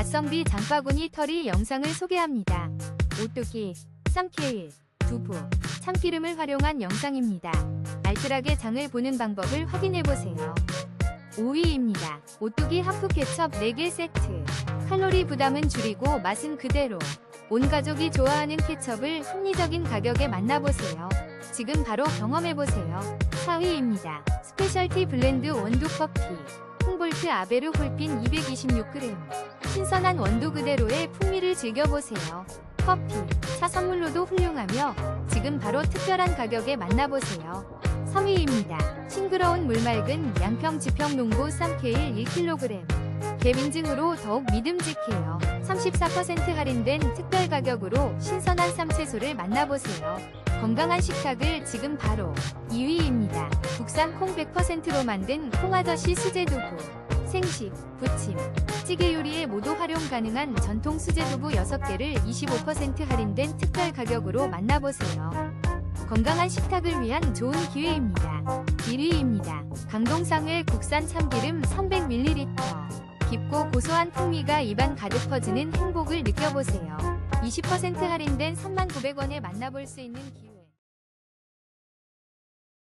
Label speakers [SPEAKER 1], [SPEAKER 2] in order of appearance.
[SPEAKER 1] 가성비 장바구니 털이 영상을 소개합니다. 오뚜기, 쌈케일, 두부, 참기름을 활용한 영상입니다. 알뜰하게 장을 보는 방법을 확인해보세요. 5위입니다. 오뚜기 하프 케첩 4개 세트. 칼로리 부담은 줄이고 맛은 그대로. 온 가족이 좋아하는 케첩을 합리적인 가격에 만나보세요. 지금 바로 경험해보세요. 4위입니다. 스페셜티 블렌드 원두 커피. 홈볼트 아베르 홀핀 226g. 신선한 원두 그대로의 풍미를 즐겨보세요. 커피, 차 선물로도 훌륭하며 지금 바로 특별한 가격에 만나보세요. 3위입니다. 싱그러운 물맑은 양평 지평 농고 쌈케일 1kg. 갭 인증으로 더욱 믿음직해요. 34% 할인된 특별 가격으로 신선한 쌈채소를 만나보세요. 건강한 식탁을 지금 바로 2위입니다. 국산 콩 100%로 만든 콩아저씨 수제두부. 생식, 부침, 찌개 요리에 모두 활용 가능한 전통 수제두부 6개를 25% 할인된 특별 가격으로 만나보세요. 건강한 식탁을 위한 좋은 기회입니다. 1위입니다. 강동상회 국산 참기름 300ml. 깊고 고소한 풍미가 입안 가득 퍼지는 행복을 느껴보세요. 20% 할인된 39,900원에 만나볼 수 있는 기회.